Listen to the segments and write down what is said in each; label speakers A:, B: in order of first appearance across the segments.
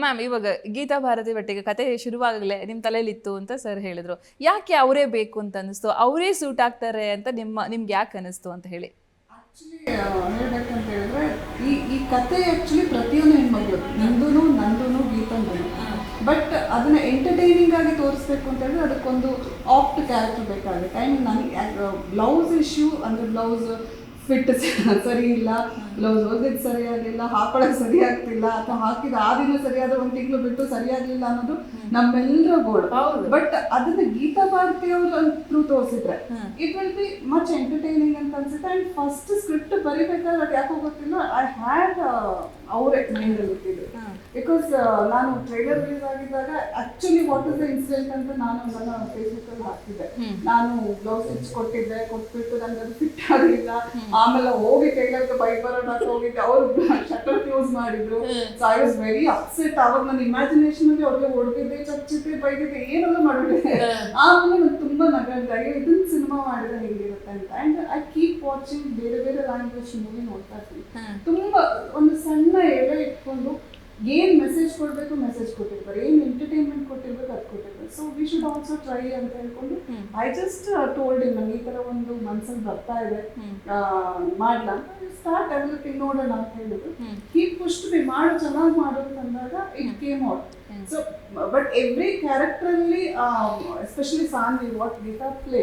A: Ma'am ಇವಾಗ ಗೀತಾ ಭಾರತಿ ಬಟ್ಟಿಗೆ ಕತೆ ಶುರುವಾಗಲೇ ನಿಮ್ಮ ತಲೆಯಲ್ಲಿತ್ತು ಅಂತ ಸರ್ ಹೇಳಿದ್ರು. ಯಾಕೆ ಅವರೇ ಬೇಕು ಅಂತ ಅನಿಸ್ತು ಅವರೇ ಸೂಟ್ ಆಗ್ತಾರೆ ಅಂತ ನಿಮ್ಮ, ನಿಮ್ಗೆ ಯಾಕೆ ಅನಿಸ್ತು ಅಂತ ಹೇಳಿ.
B: ಹೇಳ್ಬೇಕಂತ ಹೇಳಿದ್ರೆ, ಈ ಈ ಕತೆ ಆ್ಯಕ್ಚುಲಿ ಪ್ರತಿಯೊಂದು ಹೆಣ್ಮಗಳು ನಂದೂ ನಂದೂ ಗೀತಂದು ಬಟ್ ಅದನ್ನ ಎಂಟರ್ಟೈನಿಂಗ್ ಆಗಿ ತೋರಿಸ್ಬೇಕು ಅಂತ ಹೇಳಿದ್ರೆ ಅದಕ್ಕೊಂದು ಆಪ್ಟ್ ಕ್ಯಾರೆಕ್ಟರ್ ಬೇಕಾಗುತ್ತೆ. ಆ್ಯಂಡ್ ನನಗೆ ಬ್ಲೌಸ್ ಇಶ್ಯೂ ಅಂದರೆ ಬ್ಲೌಸ್ ಫಿಟ್ ಸರಿ ಇಲ್ಲ ಬ್ಲೌಸ್ ಓದಿದ್ದು ಸರಿಯಾಗಿಲ್ಲ ಹಾಕೊಳ್ಳೋಕೆ ಸರಿ ಆಗ್ತಿಲ್ಲ ಅಥವಾ ಹಾಕಿದ ಆ ದಿನ ಸರಿಯಾದ ಒಂದು ತಿಂಗಳು ಬಿಟ್ಟು ಸರಿಯಾಗಲಿಲ್ಲ ಅನ್ನೋದು ನಮ್ಮೆಲ್ಲರೂ
A: ಗೋಡ್.
B: ಬಟ್ ಅದನ್ನ ಗೀತಾ ಭಾರತಿ ಅವರು ಥ್ರೂ ತೋರಿಸಿದ್ರೆ it will be much entertaining ಅಂತ ಅನ್ಸುತ್ತೆ. ಅಂಡ್ ಫಸ್ಟ್ ಸ್ಕ್ರಿಪ್ಟ್ ಬರಿಬೇಕಾದ್ರೆ ಅದು ಯಾಕೋ ಗೊತ್ತಿಲ್ಲ ಐ ಹ್ಯಾಡ್ ಅವರೇ ಮೈಂಡಲ್ಲಿ ಗೊತ್ತಿದ್ರು ಬಿಕಾಸ್ ನಾನು ಟ್ರೈಲರ್ ರಿಲೀಸ್ ಆಗಿದ್ದಾಗ actually what is the incident ಅಂತ ನಾನು ಅದನ್ನ ಫೇಸ್ಬುಕ್ ಅಲ್ಲಿ ಹಾಕಿದ್ದೆ. ನಾನು ಬ್ಲೌಸ್ ಸ್ಟಿಚ್ ಕೊಟ್ಟಿದ್ದೆ ಕೊಟ್ಬಿಟ್ಟು ನನಗೆ ಅದು ಫಿಟ್ ಆಗಲಿಲ್ಲ ಆಮೇಲೆ ಹೋಗಿ ಟೈಲರ್ಗೆ ಬೈ ಬರೋಣ ಅಂತ ಹೋಗಿದ್ದೆ. ಅವರು ಶಟರ್ ಕ್ಲೋಸ್ ಮಾಡಿದ್ರು. So I was very upset ಅವಾಗ ನನ್ನ ಇಮ್ಯಾಜಿನೇಷನ್ ಅಲ್ಲಿ ಅವ್ರಿಗೆ ಹೊಡೆದಿದ್ದೆ ಚಚ್ಚಿದ್ದೆ ಬೈದಿದ್ದೆ ಏನೆಲ್ಲ ಮಾಡಿಬಿಟ್ಟೆ ಆಮೇಲೆ ನಾನು ತುಂಬಾ ನಗರದೆ ಇದನ್ನ ಸಿನಿಮಾ ಮಾಡಿದ್ರೆ ಹೇಗಿರುತ್ತೆ ಅಂತ. ಅಂಡ್ ಐ ಕೀಪ್ ವಾಚಿಂಗ್ ಬೇರೆ ಬೇರೆ ಲ್ಯಾಂಗ್ವೇಜ್ ಮೂವಿ ನೋಡ್ತಾ ಇರ್ತೀನಿ. ತುಂಬಾ ಒಂದು ಸಣ್ಣ ಎಲೆ ಇಟ್ಕೊಂಡು ಏನ್ ಮೆಸೇಜ್ ಕೊಡ್ಬೇಕು ಮೆಸೇಜ್ ಕೊಟ್ಟಿರ್ತಾರೆ. ಏನ್ ಎಂಟರ್ಟೈನ್ಮೆಂಟ್ ಕೊಟ್ಟಿರ್ಬೇಕು ಅದು ಕೊಟ್ಟಿರ್ಬೇಕು. So we should also try ಅಂತ ಹೇಳ್ಕೊಂಡು ಐ ಜಸ್ಟ್ ಟೋಲ್ಡ್ ಇಮ್ ನಂಗೆ ಈ ಥರ ಒಂದು ಮನ್ಸಲ್ಲಿ ಬರ್ತಾ ಇದೆ. ಮಾಡ್ಲಾ? ಸ್ಟಾರ್ಟ್ ಡೆವಲಪಿಂಗ್ ನೋಡೋಣ ಅಂತ ಹೇಳಿದ್ರು. ಹೀ ಪುಷ್ಟ್ ಬಿ ಮಾಡು ಚೆನ್ನಾಗಿ ಮಾಡೋದು ಅಂದಾಗ it came out so but every character especially especially Sanvi what Geetha play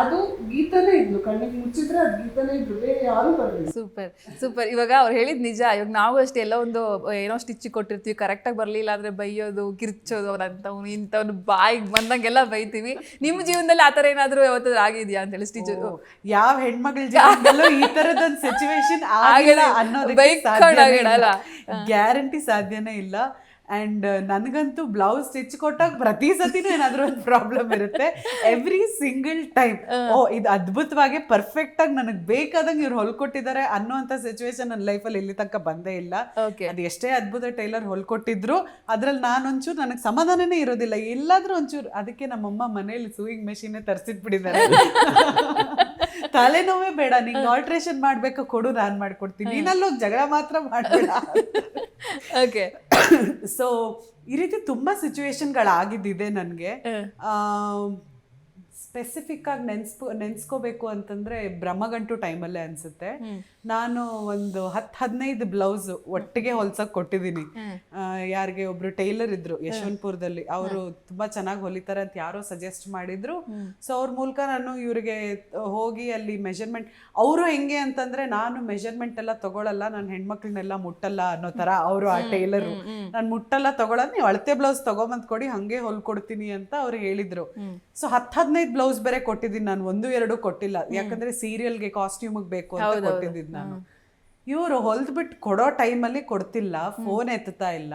B: ಅದು ಗೀತನೇ ಇದ್ಲು. ಕಣ್ಣಿಗೆ ಮುಚ್ಚಿದ್ರೆ ಅದು ಗೀತನೇ ಇದ್ರು ಬೇರೆ ಯಾರು ಬರಲಿಲ್ಲ.
A: Super super. ಇವಾಗ ಅವ್ರು ಹೇಳಿದ್ ನಿಜ. ಇವಾಗ ನಾವು ಅಷ್ಟೇ ಎಲ್ಲ ಒಂದು ಏನೋ ಸ್ಟಿಚ್ ಕೊಟ್ಟಿರ್ತೀವಿ. ಕರೆಕ್ಟಾಗಿ ಬರಲಿಲ್ಲ ಅಂದ್ರೆ ಬೈಯೋದು ಕಿರ್ಚೋದು ಅವ್ರಂಥವ್ನು ಇಂಥವ್ನು ಬಾಯಿಗೆ ಬಂದಂಗೆಲ್ಲ ಬೈತೀವಿ. ನಿಮ್ಮ ಜೀವನದಲ್ಲಿ ಆ ಥರ ಏನಾದರೂ ಯಾವತ್ತಾದ್ರೂ ಆಗಿದೆಯಾ ಅಂತೇಳಿ ಟೀಚರು
C: ಯಾವ ಹೆಣ್ಮಗಳ ಜೀವನದಲ್ಲೂ ಈ ಥರದೊಂದು ಸಿಚುವೇಶನ್ ಆಗಿಲ್ಲ
A: ಅನ್ನೋದು
C: ಅನ್ನೋದಕ್ಕೆ. ಗ್ಯಾರಂಟಿ ಸಾಧ್ಯನೇ ಇಲ್ಲ. ಅಂಡ್ ನನಗಂತೂ ಬ್ಲೌಸ್ ಸ್ಟಿಚ್ ಕೊಟ್ಟಾಗ ಪ್ರತಿ ಸತಿನೂ ಏನಾದರೂ ಒಂದು ಪ್ರಾಬ್ಲಮ್ ಇರುತ್ತೆ. ಎವ್ರಿ ಸಿಂಗಲ್ ಟೈಮ್ ಓ ಇದು ಅದ್ಭುತವಾಗಿ ಪರ್ಫೆಕ್ಟ್ ಆಗಿ ನನಗೆ ಬೇಕಾದಂಗೆ ಇವ್ರು ಹೊಲ್ಕೊಟ್ಟಿದ್ದಾರೆ ಅನ್ನೋಂಥ ಸಿಚುವೇಶನ್ ನನ್ನ ಲೈಫಲ್ಲಿ ಇಲ್ಲಿ ತನಕ ಬಂದೇ ಇಲ್ಲ. ಅದು ಎಷ್ಟೇ ಅದ್ಭುತ ಟೈಲರ್ ಹೊಲ್ಕೊಟ್ಟಿದ್ರು ಅದ್ರಲ್ಲಿ ನಾನು ಒಂಚೂರು ನನಗೆ ಸಮಾಧಾನನೇ ಇರೋದಿಲ್ಲ. ಎಲ್ಲಾದ್ರೂ ಒಂಚೂರು ಅದಕ್ಕೆ ನಮ್ಮಮ್ಮ ಮನೇಲಿ ಸೂಯಿಂಗ್ ಮೆಷಿನೇ ತರಿಸಿಟ್ಬಿಟ್ಟಿದ್ದಾರೆ ತಲೆನೋವೇ ಬೇಡ. ನಿಂಗೆ ಆಲ್ಟ್ರೇಷನ್ ಮಾಡ್ಬೇಕು ಕೊಡು ನಾನು ಮಾಡ್ಕೊಡ್ತೀನಿ. ನೀನಲ್ಲೋಗಿ ಜಗಳ ಮಾತ್ರ ಮಾಡಬೇಡ
A: ಓಕೆ
C: ಸೊ ಈ ರೀತಿ ತುಂಬಾ ಸಿಚುವೇಶನ್ಗಳಾಗಿದ್ದಿದೆ ನನಗೆ. ಸ್ಪೆಸಿಫಿಕ್ ಆಗಿ ನೆನ್ಸ್ಕೊ ನೆನ್ಸ್ಕೋಬೇಕು ಅಂತಂದ್ರೆ ಬ್ರಹ್ಮಗಂಟು ಟೈಮಲ್ಲೇ ಅನ್ಸುತ್ತೆ. ನಾನು ಒಂದು ಹತ್ತು ಹದಿನೈದು ಬ್ಲೌಸ್ ಒಟ್ಟಿಗೆ ಹೊಲ್ಸಕ್ ಕೊಟ್ಟಿದ್ದೀನಿ. ಯಾರಿಗೆ ಒಬ್ರು ಟೈಲರ್ ಇದ್ರು ಯಶವಂತಪುರದಲ್ಲಿ. ಅವರು ತುಂಬಾ ಚೆನ್ನಾಗಿ ಹೊಲಿತಾರೆ ಅಂತ ಯಾರೋ ಸಜೆಸ್ಟ್ ಮಾಡಿದ್ರು. ಸೊ ಅವ್ರ ಮೂಲಕ ನಾನು ಇವ್ರಿಗೆ ಹೋಗಿ ಅಲ್ಲಿ ಮೆಜರ್ಮೆಂಟ್ ಅವರು ಹೆಂಗೆ ಅಂತಂದ್ರೆ ನಾನು ಮೆಜರ್ಮೆಂಟ್ ಎಲ್ಲ ತಗೊಳಲ್ಲ ನಾನು ಹೆಣ್ಮಕ್ಳನ್ನೆಲ್ಲ ಮುಟ್ಟಲ್ಲ ಅನ್ನೋ ತರ ಅವರು ಆ ಟೈಲರು. ನಾನು ಮುಟ್ಟಲ್ಲ ತಗೊಳಲ್ಲ ನೀವು ಅಳತೆ ಬ್ಲೌಸ್ ತಗೊಂಬಂದ್ ಕೊಡಿ ಹಂಗೆ ಹೊಲ್ಕೊಡ್ತೀನಿ ಅಂತ ಅವ್ರು ಹೇಳಿದ್ರು. ಸೊ ಹತ್ತು ಹದಿನೈದು ಬ್ಲೌಸ್ ಬೇರೆ ಕೊಟ್ಟಿದ್ದೀನಿ ನಾನು ಒಂದು ಎರಡು ಕೊಟ್ಟಿಲ್ಲ. ಯಾಕಂದ್ರೆ ಸೀರಿಯಲ್ಗೆ ಕಾಸ್ಟ್ಯೂಮಿಗೆ ಬೇಕು ಅಂತ ಕೊಟ್ಟಿದ್ದೀನಿ ನಾನು. ಇವರು ಹೊಲ್ದ್ಬಿಟ್ಟು ಕೊಡೋ ಟೈಮಲ್ಲಿ ಕೊಡ್ತಿಲ್ಲ ಫೋನ್ ಎತ್ತಾ ಇಲ್ಲ.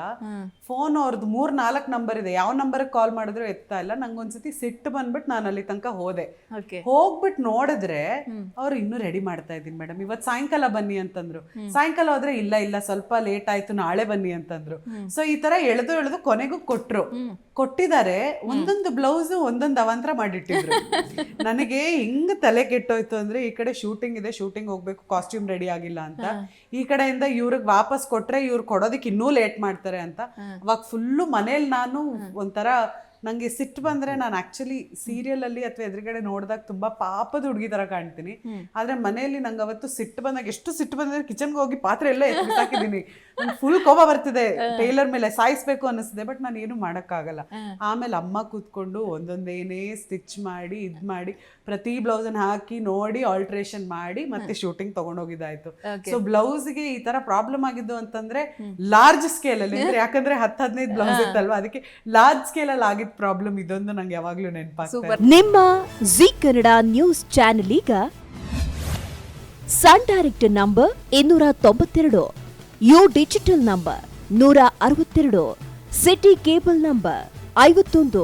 C: ಫೋನ್ ಅವ್ರದ್ದು ಮೂರ್ ನಾಲ್ಕು ನಂಬರ್ ಇದೆ. ಯಾವ ನಂಬರ್ ಕಾಲ್ ಮಾಡಿದ್ರು ಎತ್ತಾ ಇಲ್ಲ. ನಂಗೊಂದ್ಸತಿ ಸಿಟ್ಟು ಬಂದ್ಬಿಟ್ಟು ನಾನು ಅಲ್ಲಿ ತನಕ ಹೋದೆ. ಹೋಗ್ಬಿಟ್ಟು ನೋಡಿದ್ರೆ ಅವ್ರು ಇನ್ನೂ ರೆಡಿ ಮಾಡ್ತಾ ಇದ್ದೀನಿ ಮೇಡಮ್ ಇವತ್ತು ಸಾಯಂಕಾಲ ಬನ್ನಿ ಅಂತಂದ್ರು. ಸಾಯಂಕಾಲ ಹೋದ್ರೆ ಇಲ್ಲ ಇಲ್ಲ ಸ್ವಲ್ಪ ಲೇಟ್ ಆಯ್ತು ನಾಳೆ ಬನ್ನಿ ಅಂತಂದ್ರು. ಸೊ ಈ ತರ ಎಳೆದು ಎಳೆದು ಕೊನೆಗೂ ಕೊಟ್ರು. ಕೊಟ್ಟಿದ್ದಾರೆ ಒಂದೊಂದು ಬ್ಲೌಸ್ ಒಂದೊಂದು ಅವಾಂತರ ಮಾಡಿಟ್ಟಿದ್ರು. ನನಗೆ ಹೆಂಗ್ ತಲೆ ಕೆಟ್ಟೋಯ್ತು ಅಂದ್ರೆ ಈ ಕಡೆ ಶೂಟಿಂಗ್ ಇದೆ ಶೂಟಿಂಗ್ ಹೋಗ್ಬೇಕು ಕಾಸ್ಟ್ಯೂಮ್ ರೆಡಿ ಆಗಿಲ್ಲ ಅಂತ. ಈ ಕಡೆಯಿಂದ ಇವ್ರಿಗೆ ವಾಪಸ್ ಕೊಟ್ರೆ ಇವ್ರು ಕೊಡೋದಕ್ಕೆ ಇನ್ನೂ ಲೇಟ್ ಮಾಡ್ತಾರೆ ಅಂತ. ಅವಾಗ ಫುಲ್ಲು ಮನೇಲಿ ನಾನು ಒಂಥರ ನಂಗೆ ಸಿಟ್ಟು ಬಂದ್ರೆ ನಾನು ಆಕ್ಚುಲಿ ಸೀರಿಯಲ್ ಅಲ್ಲಿ ಅಥವಾ ಎದುರುಗಡೆ ನೋಡಿದಾಗ ತುಂಬಾ ಪಾಪದ ಹುಡುಗಿ ತರ ಕಾಣ್ತೀನಿ. ಆದ್ರೆ ಮನೆಯಲ್ಲಿ ನಂಗೆ ಅವತ್ತು ಸಿಟ್ಟು ಬಂದಾಗ ಎಷ್ಟು ಸಿಟ್ಟು ಬಂದ್ರೆ ಕಿಚನ್ಗೆ ಹೋಗಿ ಪಾತ್ರೆ ಎಲ್ಲ ಹಾಕಿದ್ದೀನಿ ಫುಲ್ ಕೋಪ ಬರ್ತಿದೆ. ಟೈಲರ್ ಮೇಲೆ ಸಾಯಿಸ್ಬೇಕು ಅನ್ನಿಸ್ತಿದೆ ಬಟ್ ನಾನು ಏನು ಮಾಡೋಕ್ಕಾಗಲ್ಲ. ಆಮೇಲೆ ಅಮ್ಮ ಕೂತ್ಕೊಂಡು ಒಂದೊಂದೇನೇ ಸ್ಟಿಚ್ ಮಾಡಿ ಇದ್ ಮಾಡಿ ಪ್ರತಿ ಬ್ಲೌಸನ್ನ ಹಾಕಿ ನೋಡಿ ಆಲ್ಟ್ರೇಷನ್ ಮಾಡಿ ಮತ್ತೆ ಶೂಟಿಂಗ್ ತಗೊಂಡೋಗಿದ್ದಾಯ್ತು. ಸೊ ಬ್ಲೌಸ್ಗೆ ಈ ತರ ಪ್ರಾಬ್ಲಮ್ ಆಗಿದ್ದು ಅಂತಂದ್ರೆ ಲಾರ್ಜ್ ಸ್ಕೇಲ್ ಅಲ್ಲಿ ಅಂದ್ರೆ ಯಾಕಂದ್ರೆ ಹತ್ತು ಹದಿನೈದು ಬ್ಲೌಸ್ ಇತ್ತಲ್ವಾ? ಅದಕ್ಕೆ ಲಾರ್ಜ್ ಸ್ಕೇಲ್ ಅಲ್ಲಿ ಆಗಿದ್ದ ಪ್ರಾಬ್ಲಮ್ ಇದೊಂದು ನಂಗೆ ಯಾವಾಗ್ಲೂ ನೆನಪಾಗ್ತದೆ
D: ನಿಮ್ಮ ಜಿ ಕನ್ನಡ ನ್ಯೂಸ್ ಚಾನೆಲ್ ಈಗ ಸನ್ ಡೈರೆಕ್ಟ್ ನಂಬರ್ ಇನ್ನೂರ ತೊಂಬತ್ತೆರಡು ಯು ಡಿಜಿಟಲ್ ನಂಬರ್ ನೂರ ಅರವತ್ತೆರಡು ಸಿಟಿ ಕೇಬಲ್ ನಂಬರ್ ಐವತ್ತೊಂದು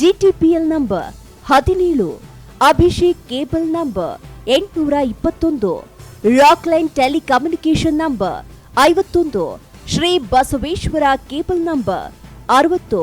D: ಜಿಟಿಪಿಎಲ್ ನಂಬರ್ ಹದಿನೇಳು ಅಭಿಷೇಕ್ ಕೇಬಲ್ ನಂಬರ್ ಎಂಟುನೂರ ಇಪ್ಪತ್ತೊಂದು ರಾಕ್ಲೈನ್ ಟೆಲಿಕಮ್ಯುನಿಕೇಶನ್ ನಂಬರ್ ಐವತ್ತೊಂದು ಶ್ರೀ ಬಸವೇಶ್ವರ ಕೇಬಲ್ ನಂಬರ್ ಅರವತ್ತು